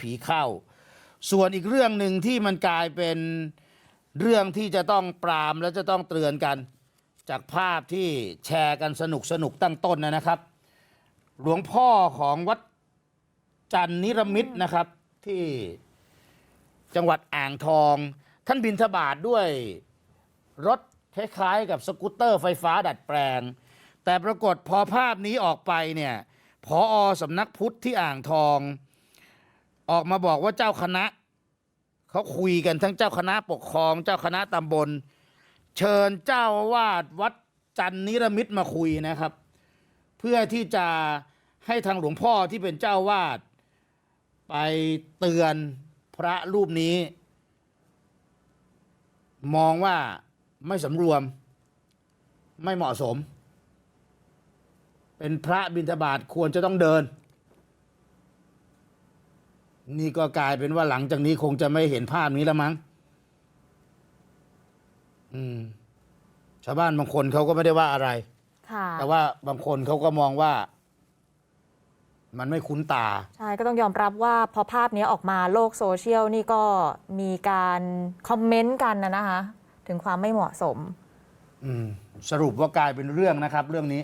ผีเข้า ส่วนอีกเรื่องหนึ่งที่มันกลายเป็นเรื่องที่จะต้องปรามและจะต้องเตือนกัน จากภาพที่แชร์กันสนุกสนุกตั้งต้นนะครับ หลวงพ่อของวัดจันนิรมิตรนะครับที่จังหวัดอ่างทอง ท่านบินทบาทด้วยรถคล้ายๆกับสกูตเตอร์ไฟฟ้าดัดแปลง แต่ปรากฏพอภาพนี้ออกไปเนี่ยพออสำนักพุทธที่อ่างทอง ออกมาบอกว่าเจ้าคณะเขาคุยกันทั้งเจ้าคณะปกครอง เจ้าคณะตำบล เชิญเจ้าวาดวัดจันนิรมิตมาคุยนะครับ เพื่อที่จะให้ทางหลวงพ่อที่เป็นเจ้าวาด ไปเตือนพระรูปนี้ มองว่าไม่สำรวม ไม่เหมาะสม เป็นพระบิณฑบาตควรจะต้องเดิน นี่ก็กลายเป็นว่าหลังจากนี้คงจะไม่เห็นภาพนี้แล้วมั้ง อืม ชาวบ้านบางคนเขาก็ไม่ได้ว่าอะไร ค่ะ แต่ว่าบางคนเขาก็มองว่า มันไม่คุ้นตา ใช่ ก็ต้องยอมรับว่าพอภาพนี้ออกมาโลกโซเชียลนี่ก็มีการคอมเมนต์กันนะนะคะ ถึงความไม่เหมาะสม อืม สรุปว่ากลายเป็นเรื่องนะครับ เรื่องนี้